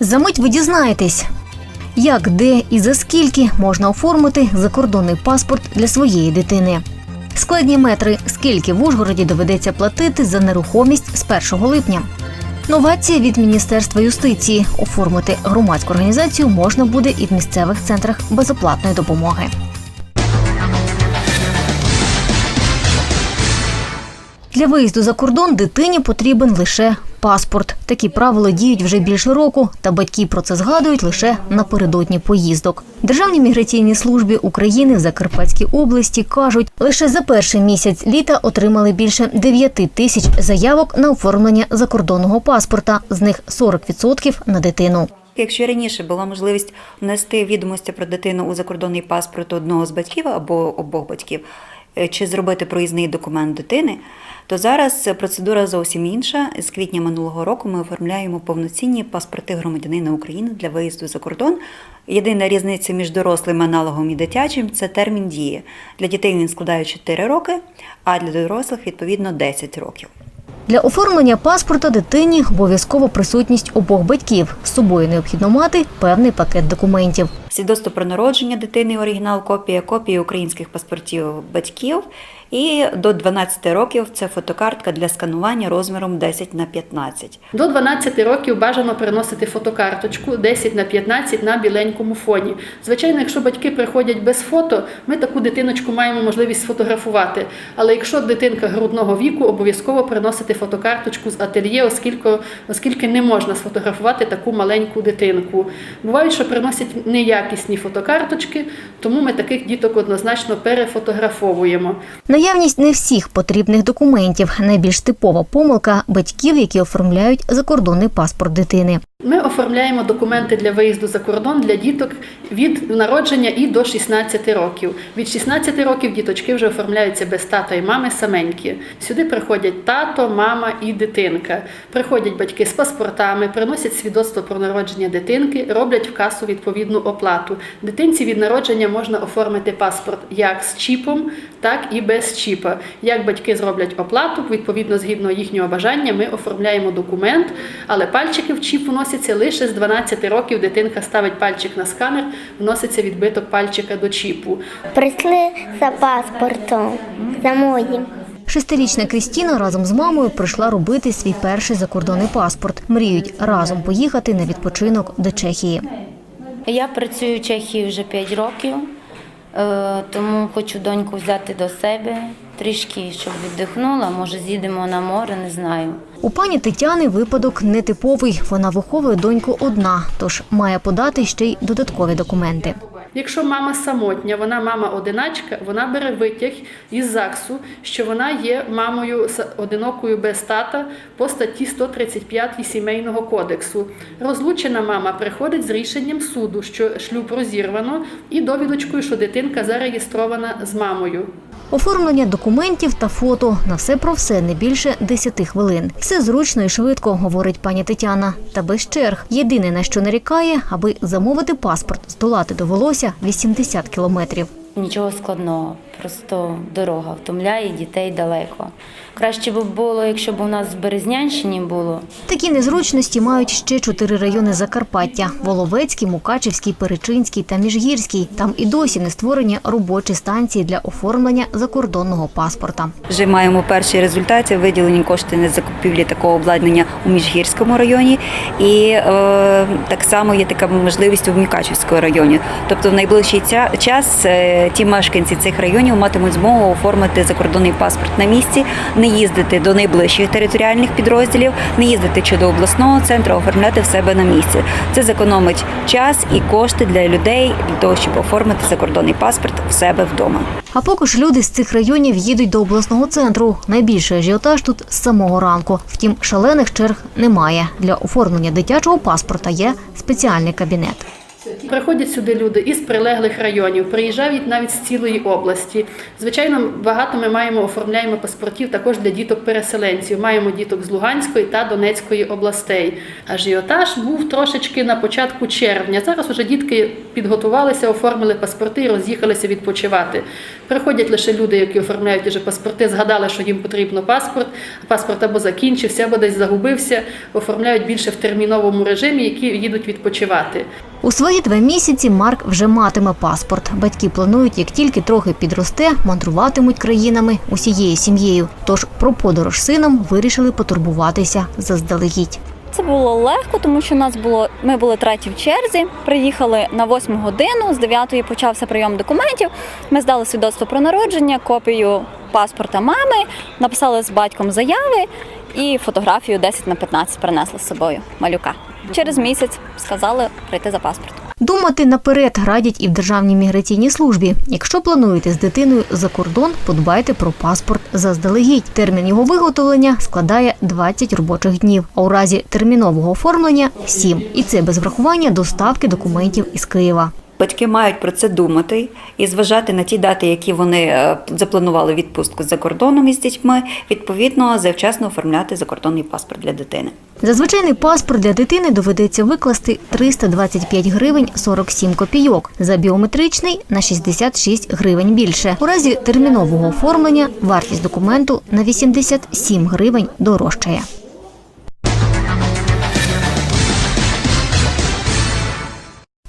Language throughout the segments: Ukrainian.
Замить ви дізнаєтесь, як, де і за скільки можна оформити закордонний паспорт для своєї дитини. Складні метри, скільки в Ужгороді доведеться платити за нерухомість з 1 липня. Новація від Міністерства юстиції. Оформити громадську організацію можна буде і в місцевих центрах безоплатної допомоги. Для виїзду за кордон дитині потрібен лише паспорт. Такі правила діють вже більше року, та батьки про це згадують лише напередодні поїздок. Державній міграційній службі України в Закарпатській області кажуть, лише за перший місяць літа отримали більше 9 тисяч заявок на оформлення закордонного паспорта, з них 40% на дитину. Якщо раніше була можливість внести відомості про дитину у закордонний паспорт одного з батьків або обох батьків, е, чи зробити проїзний документ дитини, то зараз процедура зовсім інша. З квітня минулого року ми оформляємо повноцінні паспорти громадянина України для виїзду за кордон. Єдина різниця між дорослим аналогом і дитячим це термін дії. Для дітей він складає 4 роки, а для дорослих відповідно 10 років. Для оформлення паспорта дитині обов'язково присутність обох батьків. З собою необхідно мати певний пакет документів. Свідоцтво про народження дитини, оригінал, копія, копії українських паспортів батьків. І до 12 років це фотокартка для сканування розміром 10 на 15. До 12 років бажано приносити фотокарточку 10 на 15 на біленькому фоні. Звичайно, якщо батьки приходять без фото, ми таку дитиночку маємо можливість сфотографувати. Але якщо дитинка грудного віку, обов'язково приносити фотокарточку з ательє, оскільки, оскільки не можна сфотографувати таку маленьку дитинку. Бувають, що приносять неякісні фотокарточки, тому ми таких діток однозначно перефотографовуємо. Наявність не всіх потрібних документів найбільш типова помилка батьків, які оформляють закордонний паспорт дитини. Ми оформляємо документи для виїзду за кордон для діток від народження і до 16 років. Від 16 років діточки вже оформляються без тата і мами саменькі. Сюди приходять тато, мама і дитинка. Приходять батьки з паспортами, приносять свідоцтво про народження дитинки, роблять в касу відповідну оплату. Дитинці від народження можна оформити паспорт як з чіпом, так і без чіпа. Як батьки зроблять оплату, відповідно згідно їхнього бажання, ми оформляємо документ, але пальчики в чіп вносяться лише з 12 років. Дитинка ставить пальчик на сканер, вноситься відбиток пальчика до чіпу. Прийшли за паспортом, за моїм. Шестирічна Крістіна разом з мамою прийшла робити свій перший закордонний паспорт. Мріють разом поїхати на відпочинок до Чехії. Я працюю в Чехії вже 5 років, е, тому хочу доньку взяти до себе трішки, щоб віддихнула. Може, з'їдемо на море, не знаю. У пані Тетяни випадок нетиповий. Вона виховує доньку одна, тож має подати ще й додаткові документи. Якщо мама самотня, вона мама одиначка, вона бере витяг із ЗАГСу, що вона є мамою одинокою без тата по статті 135 Сімейного кодексу. Розлучена мама приходить з рішенням суду, що шлюб розірвано, і довідочкою, що дитинка зареєстрована з мамою. Оформлення документів та фото на все про все не більше 10 хвилин. Все зручно і швидко, говорить пані Тетяна. Та без черг. Єдине на що нарікає, аби замовити паспорт, здолати довелося 80 кілометрів. Нічого складного, просто дорога втомляє дітей далеко. Краще б було, якщо б у нас в Березнянщині було. Такі незручності мають ще чотири райони Закарпаття: Воловецький, Мукачівський, Перечинський та Міжгірський. Там і досі не створені робочі станції для оформлення закордонного паспорта. Вже маємо перші результати, виділені кошти на закупівлі такого обладнання у Міжгірському районі, і е, так само є така можливість у Мукачівському районі. Тобто, в найближчий час е, ті мешканці цих районів матимуть змогу оформити закордонний паспорт на місці, не їздити до найближчих територіальних підрозділів, не їздити чи до обласного центру, оформляти в себе на місці. Це зекономить час і кошти для людей для того, щоб оформити закордонний паспорт в себе вдома. А поки ж люди з цих районів їдуть до обласного центру. Найбільший ажіотаж тут з самого ранку. Втім, шалених черг немає. Для оформлення дитячого паспорта є спеціальний кабінет. Приходять сюди люди із прилеглих районів, приїжджають навіть з цілої області. Звичайно, багато ми маємо оформляємо паспортів також для діток-переселенців. Маємо діток з Луганської та Донецької областей. Ажіотаж був трошечки на початку червня. Зараз уже дітки підготувалися, оформили паспорти і роз'їхалися відпочивати. Приходять лише люди, які оформляють вже паспорти, згадали, що їм потрібно паспорт. Паспорт або закінчився, або десь загубився. Оформляють більше в терміновому режимі, які їдуть відпочивати. У свої два місяці Марк вже матиме паспорт. Батьки планують, як тільки трохи підросте, мандруватимуть країнами усією сім'єю. Тож про подорож сином вирішили потурбуватися заздалегідь. Це було легко, тому що нас було ми були треті в черзі. Приїхали на 8 годину. З 9 почався прийом документів. Ми здали свідоцтво про народження, копію паспорта мами, написали з батьком заяви і фотографію 10 на 15 принесли з собою малюка. Через місяць сказали прийти за паспортом. Думати наперед радять і в Державній міграційній службі. Якщо плануєте з дитиною за кордон, подбайте про паспорт заздалегідь. Термін його виготовлення складає 20 робочих днів, а у разі термінового оформлення 7. І це без врахування доставки документів із Києва. Батьки мають про це думати і зважати на ті дати, які вони е, запланували відпустку за кордоном із дітьми, відповідно завчасно оформляти закордонний паспорт для дитини. За звичайний паспорт для дитини доведеться викласти 325 гривень 47 копійок, за біометричний – на 66 гривень більше. У разі термінового оформлення вартість документу на 87 гривень дорожчає.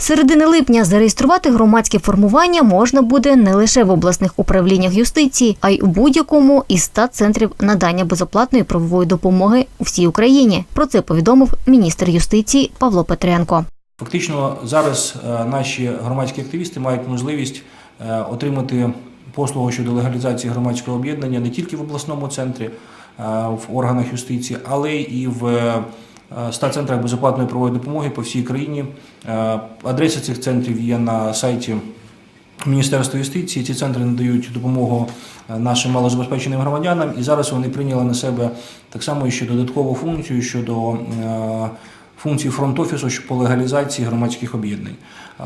Середини липня зареєструвати громадське формування можна буде не лише в обласних управліннях юстиції, а й у будь-якому із 100 центрів надання безоплатної правової допомоги у всій Україні. Про це повідомив міністр юстиції Павло Петренко. Фактично зараз е, наші громадські активісти мають можливість е, отримати послугу щодо легалізації громадського об'єднання не тільки в обласному центрі, е, в органах юстиції, але і в 100 центрах безоплатної правової допомоги по всій країні. Е, Адреси цих центрів є на сайті Міністерства юстиції. Ці центри надають допомогу е, нашим малозабезпеченим громадянам, і зараз вони прийняли на себе так само ще додаткову функцію щодо е, функції фронт-офісу по легалізації громадських об'єднань.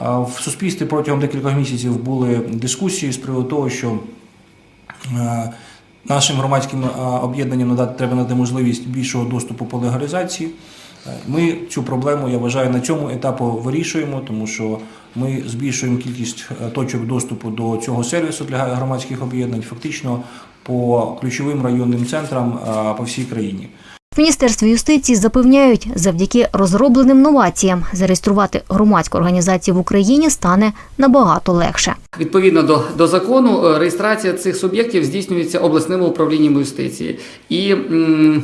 В суспільстві протягом декількох місяців були дискусії з приводу того, що е, нашим громадським е, об'єднанням надати треба надати можливість більшого доступу по легалізації. Е, Ми цю проблему, я вважаю, на цьому етапу вирішуємо, тому що ми збільшуємо кількість е, точок доступу до цього сервісу для громадських об'єднань, фактично по ключовим районним центрам по всій країні. В Міністерстві юстиції запевняють, завдяки розробленим новаціям зареєструвати громадську організацію в Україні стане набагато легше. Відповідно до, до закону, е, реєстрація цих суб'єктів здійснюється обласними управліннями юстиції. І м,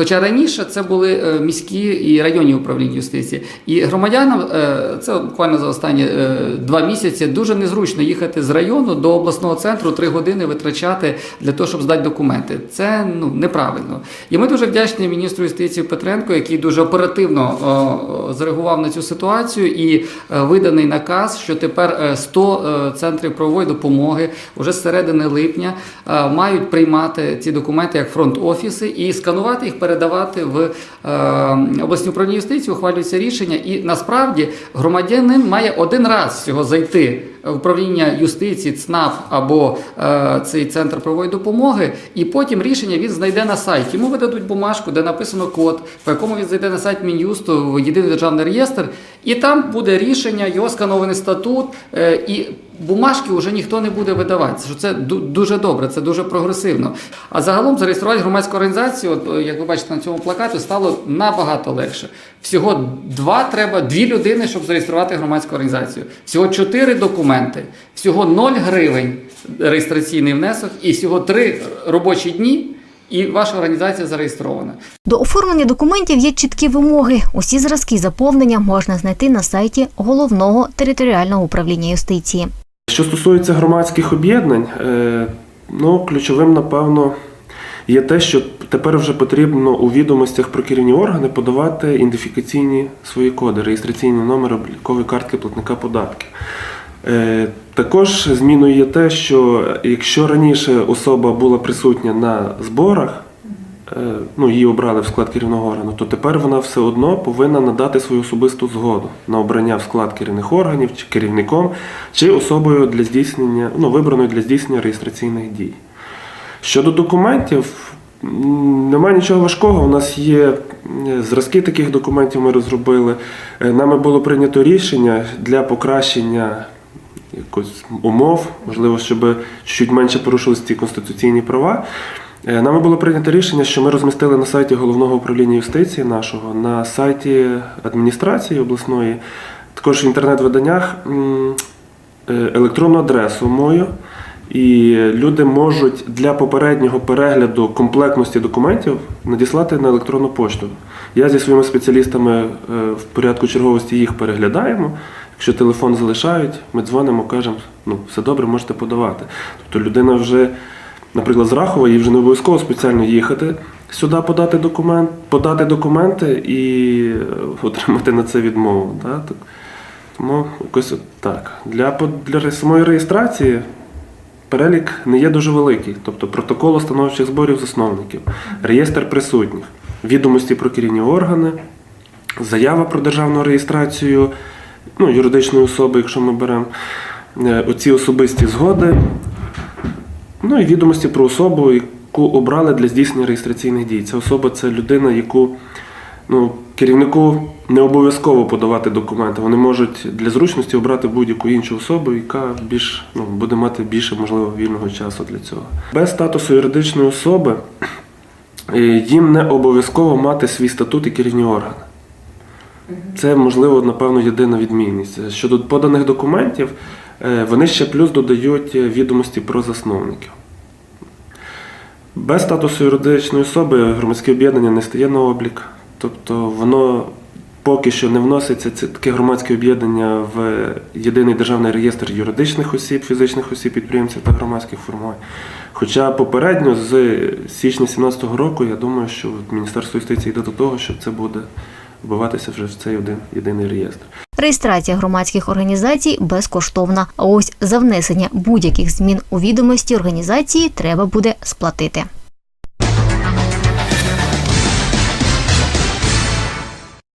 хоча раніше це були е, міські і районні управління юстиції, і громадянам е, це буквально за останні е, два місяці дуже незручно їхати з району до обласного центру три години витрачати для того, щоб здати документи. Це ну неправильно. І ми дуже вдячні міністру юстиції Петренко, який дуже оперативно зреагував на цю ситуацію і виданий наказ, що тепер е, 100 е, центрів правової допомоги вже з середини липня мають приймати ці документи як фронт-офіси і сканувати їх, передавати в е, обласні управління юстиції, ухвалюється рішення. І насправді громадянин має один раз всього зайти управління юстиції, ЦНАП або е, цей центр правової допомоги, і потім рішення він знайде на сайті. Йому видадуть бумажку, де написано код, по якому він зайде на сайт Мін'юсту в єдиний державний реєстр, і там буде рішення, його сканований статут, е, і бумажки вже ніхто не буде видавати. Що це дуже добре, це дуже прогресивно. А загалом зареєструвати громадську організацію, от, е, як ви бачите на цьому плакаті, стало набагато легше. Всього два треба, дві людини, щоб зареєструвати громадську організацію. Всього чотири документи, всього 0 гривень реєстраційний внесок і всього три робочі дні. І ваша організація зареєстрована. До оформлення документів є чіткі вимоги. Усі зразки заповнення можна знайти на сайті головного територіального управління юстиції. Що стосується громадських об'єднань, е, ну, ключовим, напевно, є те, що тепер вже потрібно у відомостях про керівні органи подавати ідентифікаційні свої коди, реєстраційний номер облікової картки платника податків. Е, Також зміною є те, що якщо раніше особа була присутня на зборах е, ну, її обрали в склад керівного органу, то тепер вона все одно повинна надати свою особисту згоду на обрання в склад керівних органів, чи керівником, чи особою для здійснення, ну, вибраною для здійснення реєстраційних дій. Щодо документів, немає нічого важкого. У нас є е, зразки таких документів, ми розробили. Нами було прийнято рішення для покращення якось умов, можливо, щоб чуть менше порушилися ці конституційні права. Е, Нами було прийнято рішення, що ми розмістили на сайті головного управління юстиції нашого, на сайті адміністрації обласної, також в інтернет-виданнях е, електронну адресу мою. І люди можуть для попереднього перегляду комплектності документів надіслати на електронну пошту. Я зі своїми спеціалістами е, в порядку черговості їх переглядаємо. Якщо телефон залишають, ми дзвонимо, кажемо, ну все добре, можете подавати. Тобто людина вже, наприклад, з Рахова, їй вже не обов'язково спеціально їхати сюди подати документ, подати документи і е, отримати на це відмову. Да? Тому якось так. Для, для самої реєстрації перелік не є дуже великий. Тобто протокол установчих зборів засновників, реєстр присутніх, відомості про керівні органи, заява про державну реєстрацію ну, юридичної особи, якщо ми беремо е, оці особисті згоди, ну і відомості про особу, яку обрали для здійснення реєстраційних дій. Ця особа це людина, яку ну, керівнику не обов'язково подавати документи. Вони можуть для зручності обрати будь-яку іншу особу, яка більш ну, буде мати більше можливо вільного часу для цього. Без статусу юридичної особи е, їм не обов'язково мати свій статут і керівні органи. Це, можливо, напевно, єдина відмінність. Щодо поданих документів, е, вони ще плюс додають е, відомості про засновників. Без статусу юридичної особи громадське об'єднання не стає на облік. Тобто воно поки що не вноситься, це таке громадське об'єднання в єдиний державний реєстр юридичних осіб, фізичних осіб, підприємців та громадських формувань. Хоча попередньо з січня 2017 року, я думаю, що Міністерство юстиції йде до того, що це буде вбиватися вже в цей один єдиний реєстр. Реєстрація громадських організацій безкоштовна. А ось за внесення будь-яких змін у відомості організації треба буде сплатити.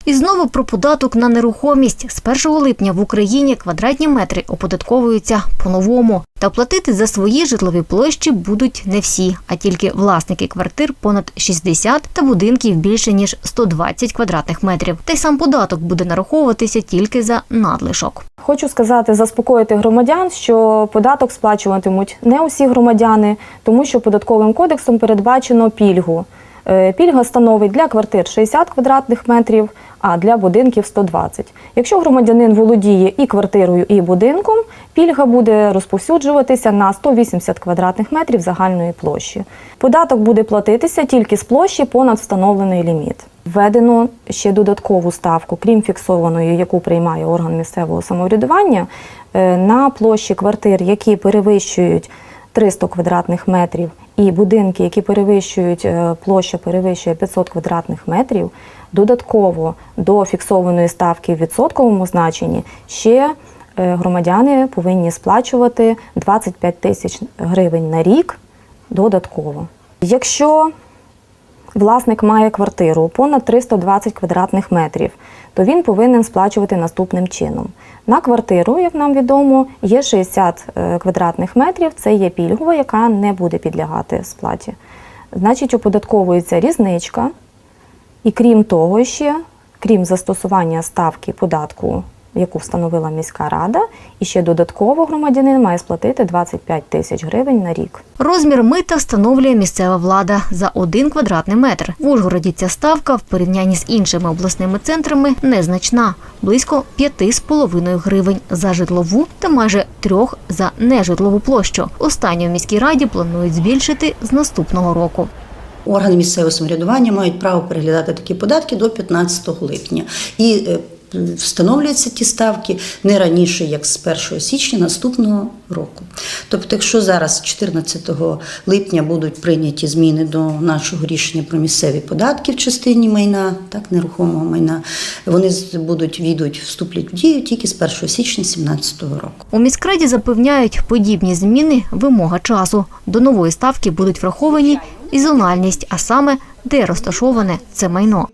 І знову про податок на нерухомість. З 1 липня в Україні квадратні метри оподатковуються по-новому. Та платити за свої житлові площі будуть не всі, а тільки власники квартир понад 60 та будинків більше ніж 120 квадратних метрів. Та й сам податок буде нараховуватися тільки за надлишок. Хочу сказати, заспокоїти громадян, що податок сплачуватимуть не усі громадяни, тому що податковим кодексом передбачено пільгу. Е, Пільга становить для квартир 60 квадратних метрів, а для будинків 120. Якщо громадянин володіє і квартирою, і будинком, пільга буде розповсюджуватися на 180 квадратних метрів загальної площі. Податок буде платитися тільки з площі понад встановлений ліміт. Введено ще додаткову ставку, крім фіксованої, яку приймає орган місцевого самоврядування, е, на площі квартир, які перевищують 300 квадратних метрів, і будинки, які перевищують е, площа перевищує 500 квадратних метрів, додатково до фіксованої ставки в відсотковому значенні ще е, громадяни повинні сплачувати 25 тисяч гривень на рік додатково. Якщо власник має квартиру понад 320 квадратних метрів, то він повинен сплачувати наступним чином. На квартиру, як нам відомо, є 60 е, квадратних метрів, це є пільгова, яка не буде підлягати сплаті. Значить, оподатковується різничка, і крім того, ще, крім застосування ставки податку, яку встановила міська рада, і ще додатково громадянин має сплатити 25 тисяч гривень на рік. Розмір мита встановлює місцева влада за один квадратний метр. В Ужгороді ця ставка в порівнянні з іншими обласними центрами незначна близько 5,5 гривень за житлову та майже трьох за нежитлову площу. Останню в міській раді планують збільшити з наступного року. Органи місцевого самоврядування мають право переглядати такі податки до 15 липня. І е, встановлюються ті ставки не раніше, як з 1 січня наступного року. Тобто, якщо зараз 14 липня будуть прийняті зміни до нашого рішення про місцеві податки в частині майна, так нерухомого майна, вони будуть війдуть, вступлять в дію тільки з 1 січня 2017 року. У міськраді запевняють, подібні зміни – вимога часу. До нової ставки будуть враховані і зональність, а саме де розташоване це майно.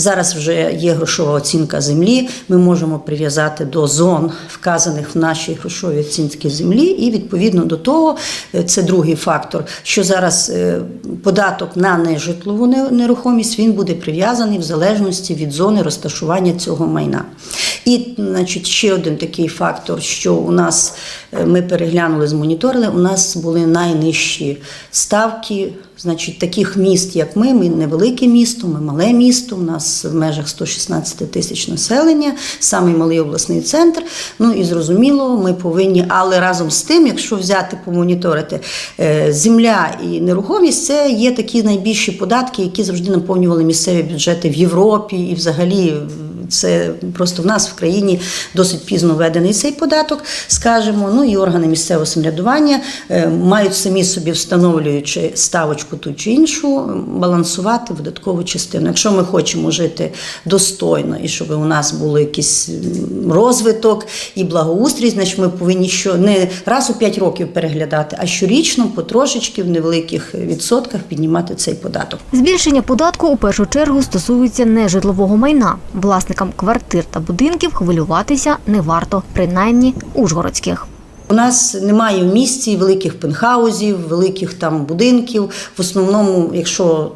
Зараз вже є грошова оцінка землі. Ми можемо прив'язати до зон, вказаних в нашій грошовій оцінці землі, і відповідно до того, е, це другий фактор, що зараз е, податок на нежитлову нерухомість він буде прив'язаний в залежності від зони розташування цього майна. І, значить, ще один такий фактор, що у нас е, ми переглянули, змоніторили, у нас були найнижчі ставки. Значить, таких міст, як ми, ми невелике місто, ми мале місто. У нас в межах 116 тисяч населення, самий малий обласний центр. Ну і зрозуміло, ми повинні, але разом з тим, якщо взяти помоніторити, е, земля і нерухомість це є такі найбільші податки, які завжди наповнювали місцеві бюджети в Європі і взагалі. Це просто в нас в країні досить пізно введений цей податок, скажімо. Ну і органи місцевого самоврядування е, мають самі собі встановлюючи ставочку ту чи іншу, балансувати видаткову частину. Якщо ми хочемо жити достойно і щоб у нас було якийсь розвиток і благоустрій, значить ми повинні що не раз у 5 років переглядати, а щорічно потрошечки в невеликих відсотках піднімати цей податок. Збільшення податку у першу чергу стосується нежитлового майна. Власникам квартир та будинків хвилюватися не варто, принаймні ужгородських. У нас немає в місті великих пентхаузів, великих там будинків. В основному, якщо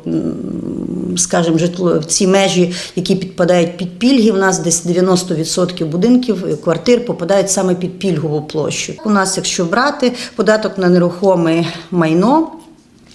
скажімо, житло ці межі, які підпадають під пільги, у нас десь 90% будинків, е, квартир попадають саме під пільгову площу. У нас, якщо брати податок на нерухоме майно,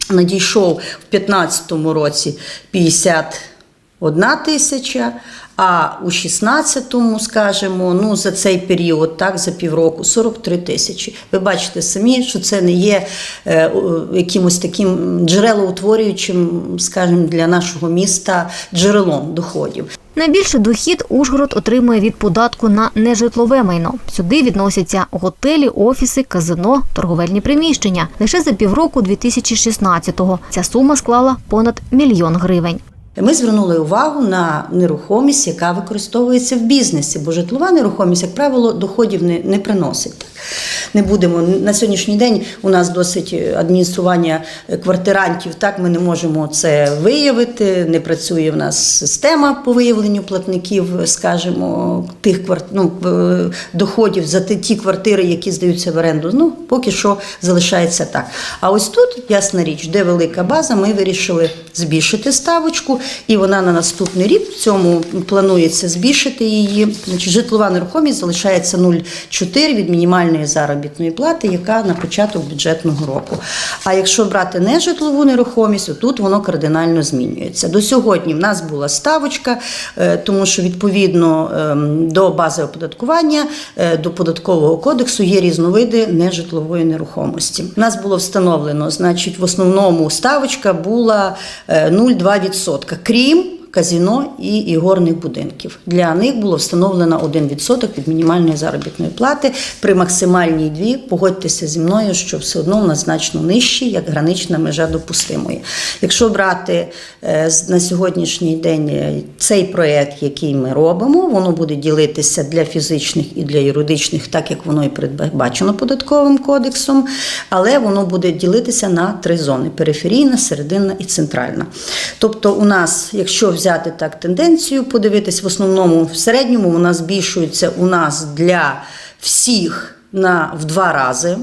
надійшов в 2015 році 51 тисяча, а у 16-му, скажімо, ну за цей період, так, за півроку, 43 тисячі. Ви бачите самі, що це не є е, якимось таким джерелоутворюючим, скажімо, для нашого міста джерелом доходів. Найбільший дохід Ужгород отримує від податку на нежитлове майно. Сюди відносяться готелі, офіси, казино, торговельні приміщення. Лише за півроку 2016-го ця сума склала понад мільйон гривень. Ми звернули увагу на нерухомість, яка використовується в бізнесі, бо житлова нерухомість, як правило, доходів не, не приносить. Не будемо на сьогоднішній день. У нас досить адміністрування квартирантів. Так ми не можемо це виявити. Не працює в нас система по виявленню платників, скажімо, тих ну, доходів за ті квартири, які здаються в оренду. Ну поки що залишається так. А ось тут ясна річ, де велика база, ми вирішили збільшити ставочку, і вона на наступний рік в цьому планується збільшити її. Значить, житлова нерухомість залишається 0,4 від мінімальної заробітної плати, яка на початок бюджетного року. А якщо брати нежитлову нерухомість, тут воно кардинально змінюється. До сьогодні в нас була ставочка, е, тому що відповідно ем, до бази оподаткування, е, до податкового кодексу є різновиди нежитлової нерухомості. У нас було встановлено, значить, в основному ставочка була е, 0,2%, крім казіно і ігорних будинків. Для них було встановлено 1% від мінімальної заробітної плати при максимальній дві. Погодьтеся зі мною, що все одно в нас значно нижчі, як гранична межа допустимої. Якщо брати е, на сьогоднішній день е, цей проект, який ми робимо, воно буде ділитися для фізичних і для юридичних, так як воно і передбачено податковим кодексом, але воно буде ділитися на три зони: периферійна, серединна і центральна. Тобто, у нас, якщо взяти так тенденцію, подивитись, в основному в середньому вона збільшується у нас для всіх на в два рази.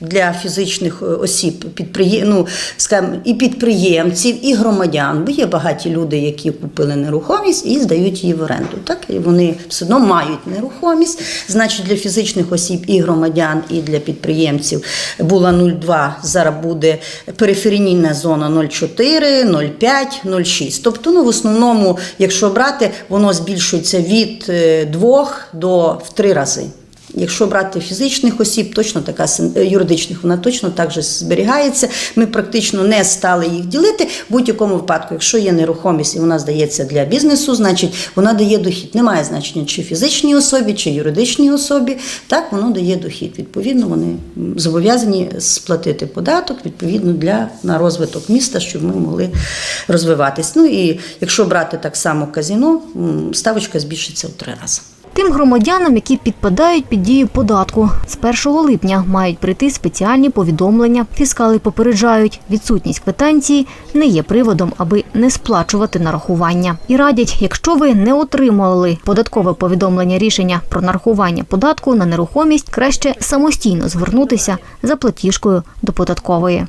Для фізичних е, осіб, підприєм... ну, скажімо, і підприємців, і громадян, бо є багаті люди, які купили нерухомість і здають її в оренду. Так і вони все одно мають нерухомість. Значить, для фізичних осіб і громадян, і для підприємців була 0,2, зараз буде периферійна зона 0,4, 0,5, 0,6. Тобто, ну в основному, якщо брати, воно збільшується від 2 до в 3 рази. Якщо брати фізичних осіб, точно така е, юридичних, вона точно так же зберігається. Ми практично не стали їх ділити. В будь-якому випадку, якщо є нерухомість і вона здається для бізнесу, значить вона дає дохід. Немає значення, чи фізичній особі, чи юридичній особі. Так, воно дає дохід. Відповідно, вони зобов'язані сплатити податок відповідно для на розвиток міста, щоб ми могли розвиватись. Ну і якщо брати так само казіно, ставочка збільшиться в три рази. Тим громадянам, які підпадають під дію податку, з 1 липня мають прийти спеціальні повідомлення. Фіскали попереджають, відсутність квитанції не є приводом, аби не сплачувати нарахування. І радять, якщо ви не отримали податкове повідомлення рішення про нарахування податку на нерухомість, краще самостійно звернутися за платіжкою до податкової.